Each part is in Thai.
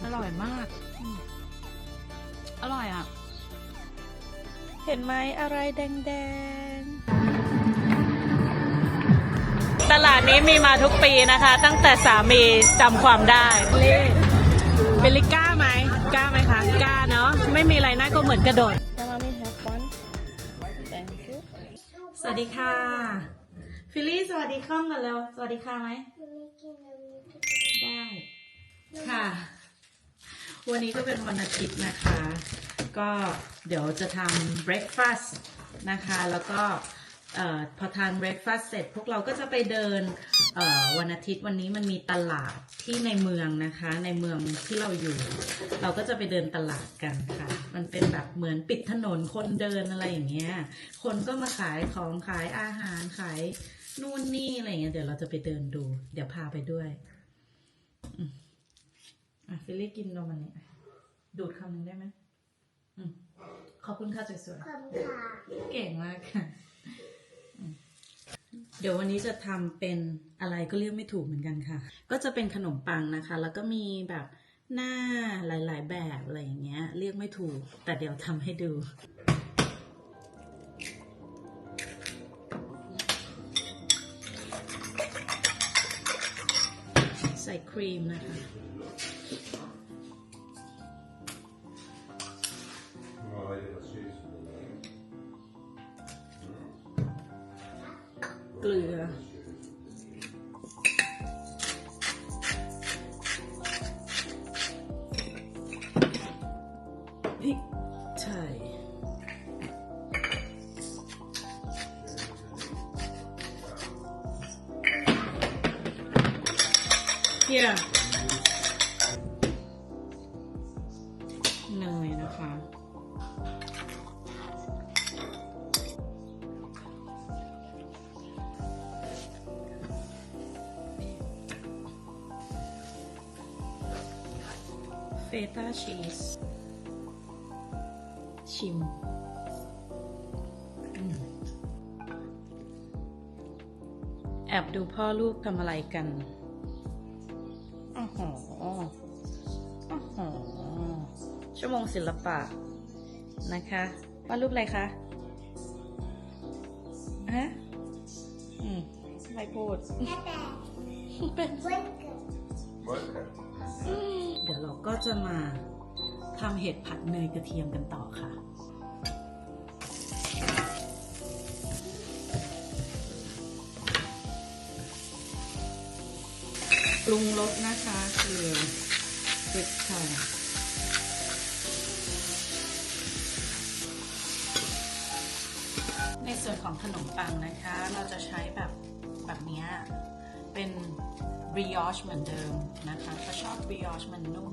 อร่อยมากอืมอร่อยอะ เห็นไหมอะไรแดงๆ ตลาดนี้มีมาทุกปีนะคะ ตั้งแต่สามีจำความได้เบลลิกล้าไหมกล้าไหมคะกล้าเนาะไม่มีอะไรน่าก็เหมือนกระโดด Mommy have fun. Thank you. สวัสดีค่ะ ฟิลลี่สวัสดีข้องกันแล้ว สวัสดีค่ะไหมได้ ค่ะ วันนี้ก็เป็นวันอาทิตย์นะคะ ก็เดี๋ยวจะทำ breakfast นะคะ แล้วก็พอทาน breakfast เสร็จ พวกเราก็จะไปเดินวันอาทิตย์วันนี้มันมีตลาดที่ในเมืองนะคะ ในเมืองที่เราอยู่ เราก็จะไปเดินตลาดกันค่ะ มันเป็นแบบเหมือนปิดถนนคนเดินอะไรอย่างเงี้ย คนก็มาขายของขายอาหารขายนู่นนี่อะไรเงี้ยเดี๋ยวเราจะไปเดินดู เดี๋ยวพาไปด้วย อะฟิลลี่กินนมอันนี้อะดูดคำหนึ่งได้ไหมอืมขอบคุณค่ะสวยขอบคุณค่ะๆเก่งมากค่ะอืมเดี๋ยววันนี้จะทำเป็นอะไรก็เรียกไม่ถูกเหมือนกันค่ะ ก็จะเป็นขนมปังนะคะ แล้วก็มีแบบหน้าหลาย ๆ แบบอะไรอย่างเงี้ย เรียกไม่ถูก แต่เดี๋ยวทำให้ดู ส่ครีมนะคะเกลือ ยเนยนะคะ เฟต้าชีส ชิมอืมแอบดูพ่อลูกทำอะไรกัน อ๋อหออ๋อหอชั่วโมงศิลปะนะคะว่ารูปอะไรคะฮะอืมไม่พูดแต่เป็นวันเกิดเดี๋ยวเราก็จะมาทำเห็ดผัดเนยกระเทียมกันต่อค่ะ ปรุงรสนะคะเกลือเกล็ดค่ะในส่วนของขนมปังนะคะ เราจะใช้แบบแบบนี้เป็นบริออชเหมือนเดิมนะคะถ้าชอบบริออชมันนุ่ม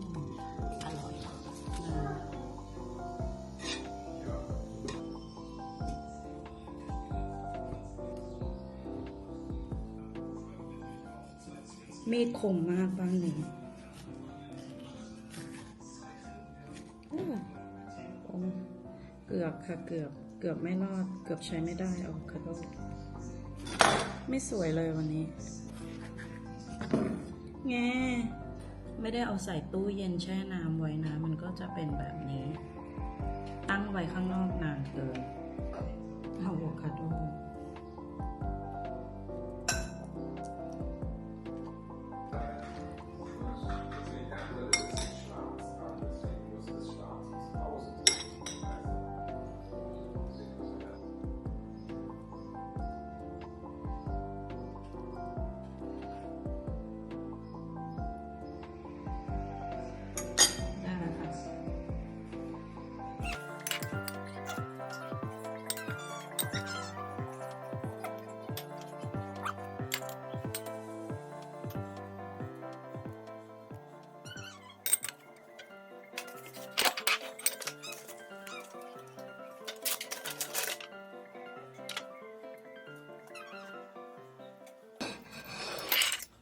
มีดคมมากบ้างนี้อู้โอ้เกือบค่ะเกือบเกือบไม่รอด เกือบใช้ไม่ได้เอาคาโดไม่สวยเลยวันนี้ แงไม่ได้เอาใส่ตู้เย็นแช่น้ำไว้นะมันก็จะเป็นแบบนี้ ตั้งไว้ข้างนอกนานเกินเอะโวคาโดได้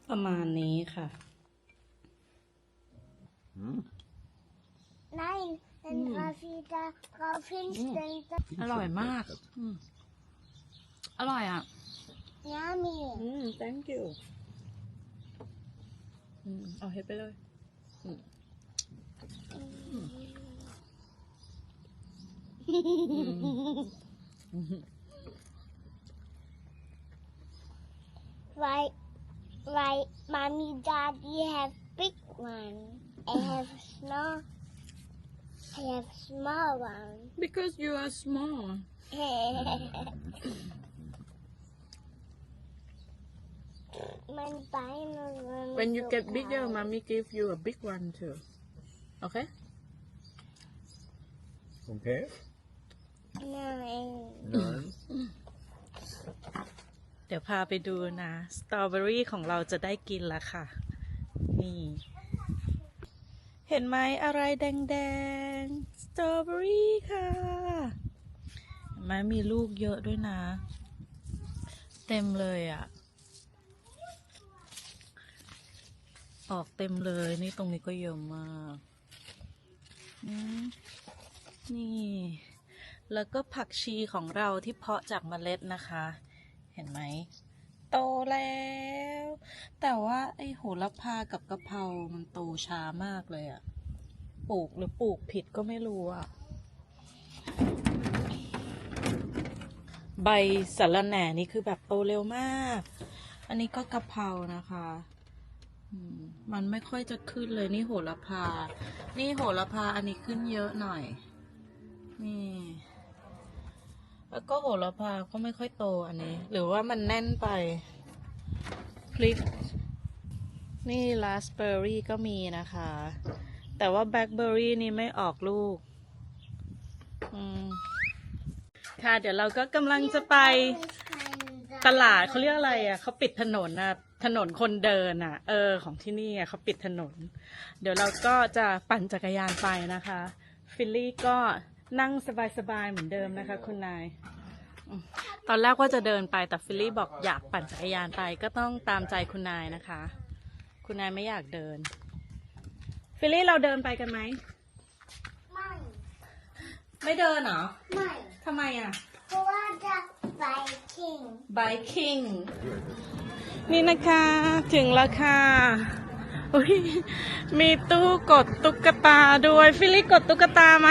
ประมาณนี้ค่ะ Nein, dann war wieder drauf hinstellen. อร่อยมาก อืมอร่อยอะ Yummy. อืม thank you อืม เอาเห็ดไปเลย Weil ม Why, why, mommy, daddy have big one. I have small. I have small one. Because you are small. My final one. When is you get bigger, proud. mommy give you a big one too. Okay? Okay? No, Nein. เดี๋ยวพาไปดูนะสตรอเบอรี่ของเราจะได้กินล้วค่ะ นี่ เห็นไหมอะไรแดงๆสตรอเบอรี่ค่ะเห็นไหมมีลูกเยอะด้วยนะ เต็มเลยอะ่ะ ออกเต็มเลยนี่ตรงนี้ก็เยอะมากนี่ แล้วก็ผักชีของเราที่เพาะจากเมล็ดนะคะ เห็นไหม โตแล้ว แต่ว่าไอ้โหระพากับกะเพรา มันโตช้ามากเลยอะปลูกหรือปลูกผิดก็ไม่รู้อะใบสะรแหน่นี่คือแบบโตเร็วมาก อันนี้ก็กะเพรานะคะมันไม่ค่อยจะขึ้นเลยนี่โหระพา นี่โหระพาอันนี้ขึ้นเยอะหน่อย นี่ แล้วก็โหระพาก็ไม่ค่อยโตอันนี้ หรือว่ามันแน่นไป พริก นี่ราสเบอร์รี่ก็มีนะคะ แต่ว่าแบล็คเบอร์รี่นี่ไม่ออกลูก อืม ค่ะ เดี๋ยวเราก็กำลังจะไปตลาดเขาเรียกอะไรอะเขาปิดถนนนะถนนคนเดินอะ เออ ของที่นี่อะเขาปิดถนน เดี๋ยวเราก็จะปั่นจักรยานไปนะคะ ฟิลลี่ก็ นั่งสบายๆเหมือนเดิมนะคะ คุณนายอืมตอนแรกว่าจะเดินไปแต่ฟิลลี่บอกอยากปั่นจักรยานไปก็ต้องตามใจคุณนายนะคะ คุณนายไม่อยากเดิน ฟิลลี่เราเดินไปกันไหม ไม่ ไม่เดินเหรอ ไม่ทำไมอะ เพราะว่าจะไปคิง Biking นี่นะคะ ถึงแล้วค่ะ อุ๊ยมีตู้กดตุ๊กตาด้วย ฟิลลี่กดตุ๊กตาไหม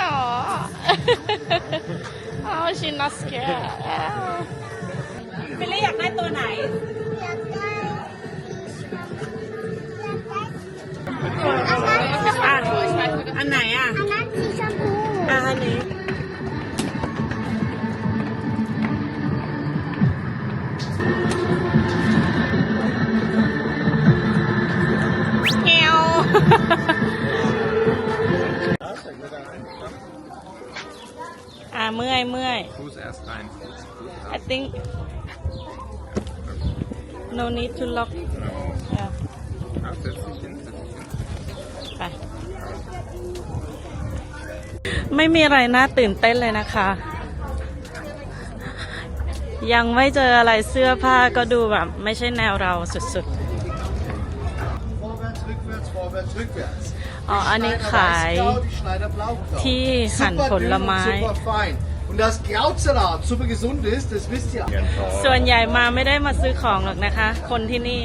อ๋อ อ๋อ she not scared ฟิลลี่อยากได้ตัวไหน อยากได้อยากได้อันนั้นอะอันไหนอะ อันนั้นสีชมพูอะอันนี้ เมื่อยเมื่อย Fuß erst rein. I think no need to lock yeah. Ja, setz dich hin, setz dich hin. ไปไม่มีอะไรน่าตื่นเต้นเลยนะคะ ยังไม่เจออะไรเสื้อผ้าก็ดูแบบ ไม่ใช่แนวเราสุด Vorwärts, อ๋อ อันนี้ Schneider ขาย Weißkraut, die Schneider Blaukraut. ที่หั่น Super ผ dünn ล und ไม้ super fein. Und dass Krautsalat super gesund ist, das wisst ihr. ส่วนใหญ่มาไม่ได้มาซื้อของหรอกนะคะ คนที่นี่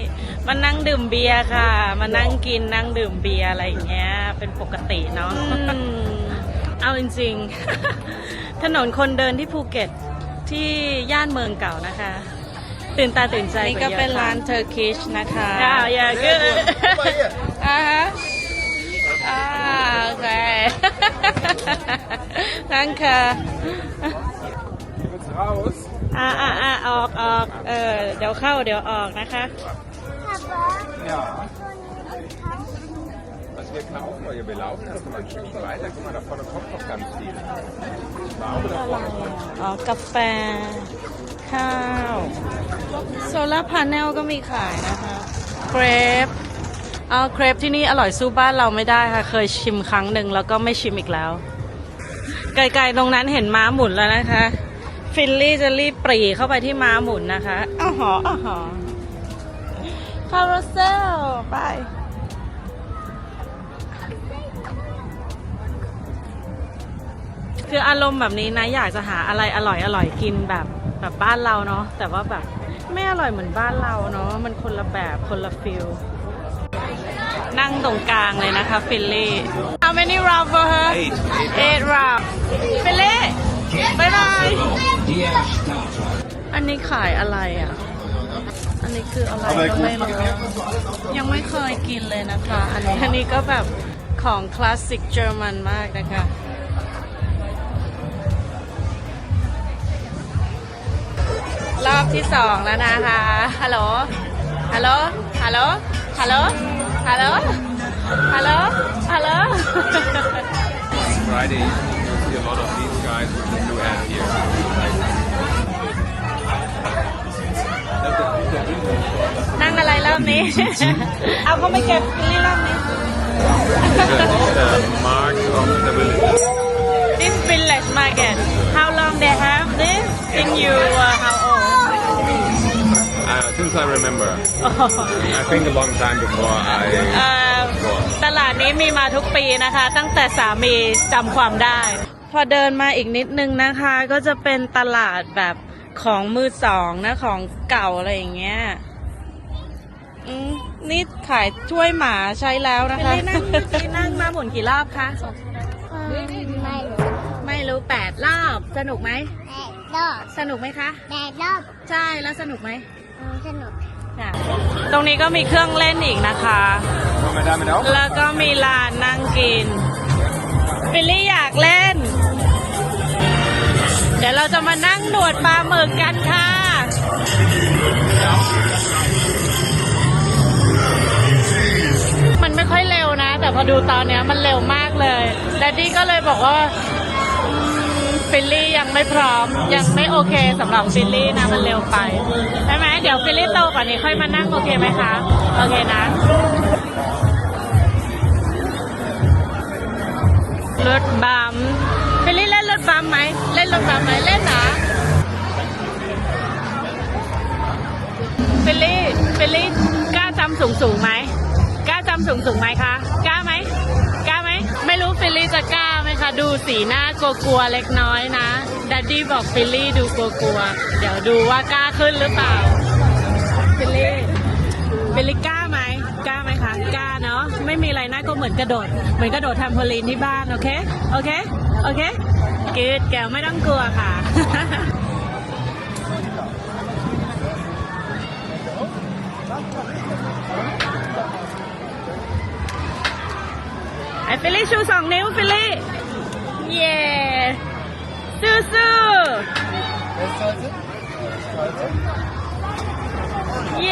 มานั่งดื่มเบียร์ค่ะ มานั่งกินนั่งดื่มเบียร์อะไรอย่างเงี้ย เป็นปกติเนาะอืมเอาจริงๆ ถนนคนเดินที่ภูเก็ตที่ย่านเมืองเก่านะคะ ตื่นตาตื่นใจนี่ก็เป็นร้านเทอร์คิชนะคะอย่า อย่า Sehr gut. Guck mal hier. อ่าฮะอ่าโอเคนั่นค่ะ Kurz raus. อ่าอ่าอ่าออกออกเออเดี๋ยวเข้าเดี๋ยวออกนะคะ Ja. Was wir kaufen, oder wir laufen erst mal ein Stückchen weiter. Guck mal, da vorne kommt noch ganz viel. Ich glaube, da vorne kommt อ๋อกาแฟ ข้าว โซลาร์พาเนลก็มีขายนะคะเครป เอาเครปที่นี่อร่อยสู้บ้านเราไม่ได้ค่ะ เคยชิมครั้งหนึ่งแล้วก็ไม่ชิมอีกแล้ว ไกลๆตรงนั้นเห็นม้าหมุนแล้วนะคะ ฟิลลี่จะรีบปรีเข้าไปที่ม้าหมุนนะคะอ้าวหออ้าวหอคาร์เซลไปคืออารมณ์แบบนี้นะอยากจะหาอะไรอร่อยอร่อยกินแบบแบบบ้านเราเนาะแต่ว่าแบบไม่อร่อยเหมือนบ้านเราเนาะมันคนละแบบคนละฟิล นั่งตรงกลางเลยนะคะฟิลลี่ How many round for her Eight. eight round ฟิลลี่บายบาย อันนี้ขายอะไรอะ อันนี้คืออะไรก็ไม่รู้ยังไม่เคยกินเลยนะคะ อันนี้อันนี้ก็แบบของคลาสสิกเยอรมันมากนะคะ รอบที่สองแล้วนะคะ ฮัลโหล ฮัลโหล ฮัลโหล ฮัลโหล ฮัลโหลฮัลโหลฮัลโหล Friday, you see a lot of these guys with the blue hat here. นั่งอะไรรอบนี้เอาเขาไม่เก็บฟิลลี่รอบนี้ the mark of stability. This village market how long they have this in you uh, how old Uh, since I remember, I think a long time before I เอ่อ was. ตลาดนี้มีมาทุกปีนะคะ ตั้งแต่สามีจำความได้ พอเดินมาอีกนิดนึงนะคะ ก็จะเป็นตลาดแบบของมือสองนะของเก่าอะไรอย่างเงี้ยอืมนี่ขายถ้วยหมาใช้แล้วนะคะนั่งนั่งมาหมุนกี่รอบคะไม่รู้ไม่รู้แปดรอบ สนุกไหมแดดรอบสนุกไหมคะแดดรอบใช่แล้วสนุกไหมอืม สนุกค่ะตรงนี้ก็มีเครื่องเล่นอีกนะคะ Wollen wir damit auch? แล้วก็มีลานนั่งกินฟิลลี่อยากเล่น เดี๋ยวเราจะมานั่งหนวดปลาหมึกกันค่ะ มันไม่ค่อยเร็วนะ แต่พอดูตอนเนี้ยมันเร็วมากเลยแดดดี้ก็เลยบอกว่าอืม ฟิลลี่ยังไม่พร้อม ยังไม่โอเคสำหรับฟิลลี่นะมันเร็วไปใช่ไหมเดี๋ยวฟิลลี่โตกว่านี้ค่อยมานั่งโอเคไหมคะ โอเคนะรถบัมฟิลลี่เล่นรถบัมไหมเล่นรถบัมไหมเล่นนะฟิลลี่ฟิลลี่กล้าจำสูงสูงไหมกล้าจำสูงสูงไหมคะกล้า ดูสีหน้ากลัวๆเล็กน้อยนะดัดดี้บอกฟิลลี่ดูกลัวๆเดี๋ยวดูว่ากล้าขึ้นหรือเปล่าฟิลลี่ฟิลลี่กล้าไหมกล้าไหมคะกล้าเนาะไม่มีอะไรน่ากลัวเหมือนกระโดด เหมือนกระโดดทำโพลีนที่บ้านโอเคโอเคโอเคกืดแกวไม่ต้องกลัวค่ะไอ้ฟิลลี่ชูสองนิ้วฟิลลี่ เย้สู้สู้เ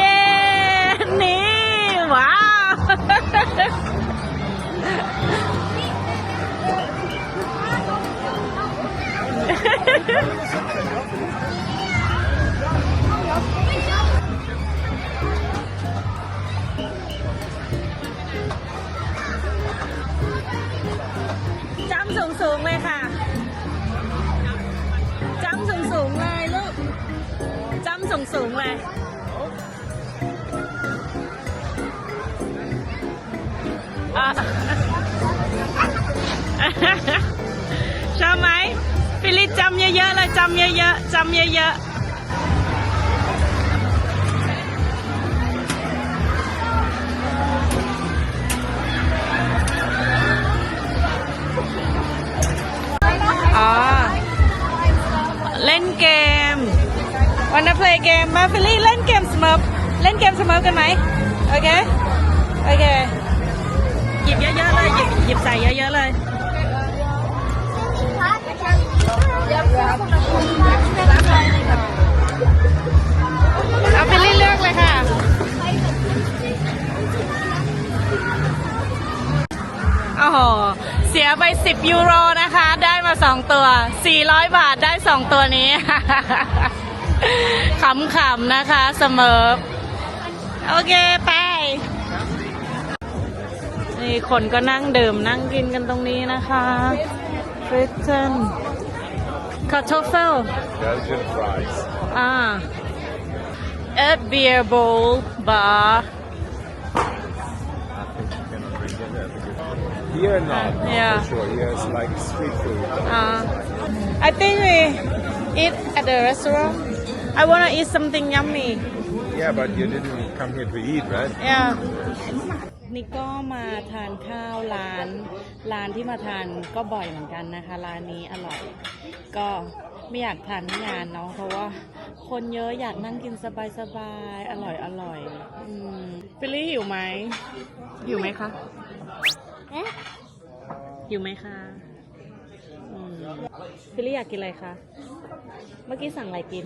จำสูงสูงๆเลยอะชอบไวันนั้น play เกมมาฟิลลี่เล่นเกมสมิร์ฟเล่นเกมสมิร์ฟกันไหมโอเคโอเคหยิบเยอะๆเลยหยิบหยิบใส่เยอะๆเลยเอาฟิลลี่เลือกเลยค่ะโอ้โห เสียไป 10 ยูโรนะคะ ได้มา 2 ตัว 400 บาทได้ 2 ตัวนี้ ขำๆนะคะเสมอ โอเค ไป นี่คนก็นั่งดื่มนั่งกินกันตรงนี้นะคะฟริตเทนคาร์ทอฟเฟล Belgian fries. อ่าเอ็ดเบียร์โบลบาร์ Here, not. Yeah. For sure. Here is like street food. อ่า I think we eat at the restaurant I wanna eat something yummy Yeah, but you didn't come here to eat, right? yeah นี่ก็มาทานข้าวร้าน ร้านที่มาทานก็บ่อยเหมือนกันนะคะ ร้านนี้อร่อย ก็ไม่อยากทานที่งานเนาะเพราะว่าคนเยอะอยากนั่งกินสบายๆ อร่อยอร่อยอืมฟิลลี่หิวไหมหิวไหมคะเอ๊ะหิวไหมคะอืมฟิลลี่อยากกินอะไรคะ เมื่อกี้สั่งอะไรกิน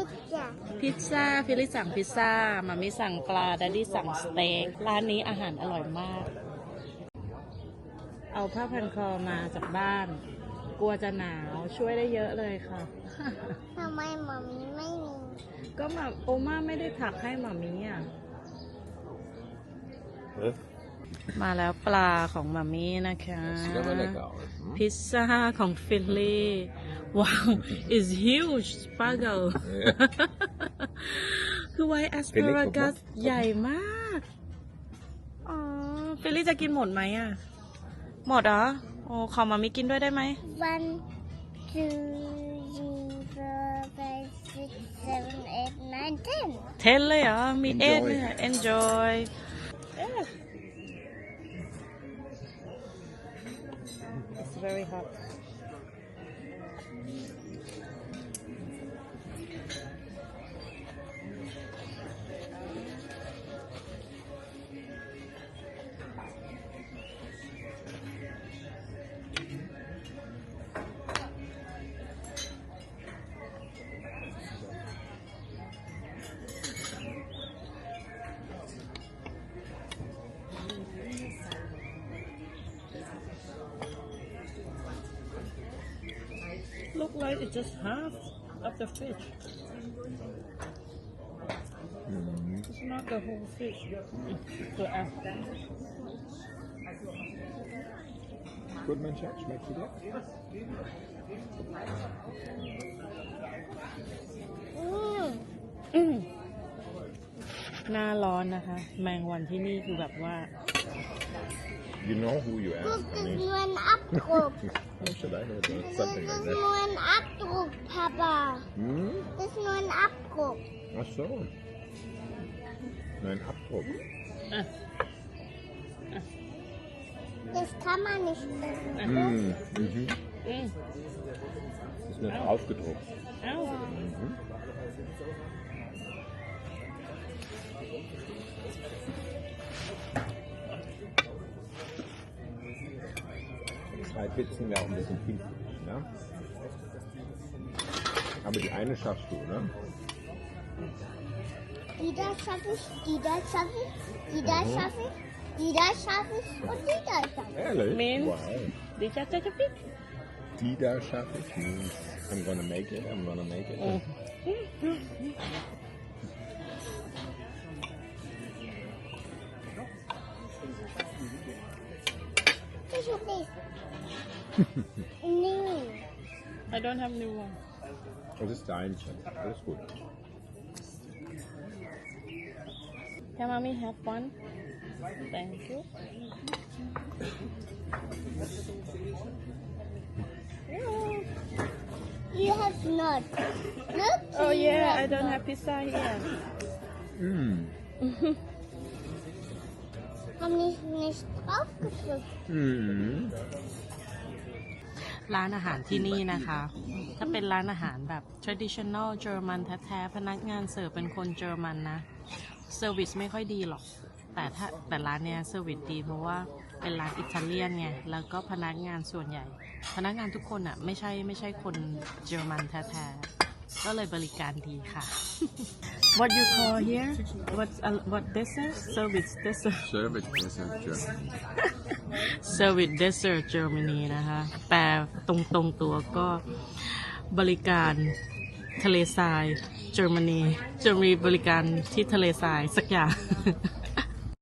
พิซซ่าพิซซ่าฟิลลี่สั่งพิซซ่ามามิสั่งปลาดัดดี้สั่งสเต็กร้านนี้อาหารอร่อยมาก เอาผ้าพันคอมาจากบ้าน กลัวจะหนาวช่วยได้เยอะเลยค่ะ ทำไมมัมมี่ไม่มีก็มาโอมาไม่ได้ถักให้หมามีอะมาแล้วปลาของหมามีนะคะ Sieht aber lecker aus. Hm? พิซซ่าของฟิลลี่ว้าว is huge sparkle คือไวแอส p า r ากัสใหญ่มาก อ๋อฟิลลี่จะกินหมดไหมอะ หมดเหรอ โอ้ขอมามีกินด้วยได้ไหม one two three four five six seven eight nine ten เทนเลยเหรอ มีเอ็ด Enjoy very hot Look like it's just half of the fish. It's not the whole fish. So, uh, Gut, mein Schatz, schmeckt dir? อืมหน้าร้อนนะคะ แมงวันที่นี่คือแบบว่า You know who you กุ๊ are. กคือ honey. นวลอัพกรุบ How should I know that? กุ๊ก Something คือ like น that. วลอัพกรุบพ่อป้า Hm? กุ๊กนวลอัพกรุบ Ach so. Nein, Abdruck. Das kann man nicht essen. Hm. Mhm. อืม Ist mir draufgedruckt. เอ้า Mhm. Spitzen wäre auch ein bisschen viel. Ne? Aber die eine schaffst du, oder? Die da schaffe ich, die da schaffe ich, die da mhm. schaffe ich, die da schaffe ich und die da schaffe ich. Ehrlich? Means wow. Die da schaffe ich. Die da schaffe ich means I'm gonna make it, I'm gonna make it. Mm. Ich hab nichts. No, I don't have new one. Oh, this time. That's good. Can mommy have one? Thank you. You have not. Look. Oh yeah, I don't have pizza here. Mmm. How many stuff? Mmm. Mhm. ร้านอาหารที่นี่นะคะ ถ้าเป็นร้านอาหารแบบ traditional เยอรมันแท้ๆ พนักงานเสิร์ฟเป็นคนเยอรมันนะ เซอร์วิสไม่ค่อยดีหรอก แต่ถ้าแต่ร้านเนี้ยเซอร์วิสดีเพราะว่าเป็นร้านอิตาเลียนไง แล้วก็พนักงานส่วนใหญ่ พนักงานทุกคนอะไม่ใช่ไม่ใช่คนเยอรมันแท้ๆ ก็เลยบริการดีค่ะ What you call here What uh, what dessert service dessert Service Dessert Germany. Service Desert Germany นะคะแปลตรงตรงๆตัวก็บริการทะเลทรายเยอรมนีจะมีบริการที่ทะเลทรายสักอย่าง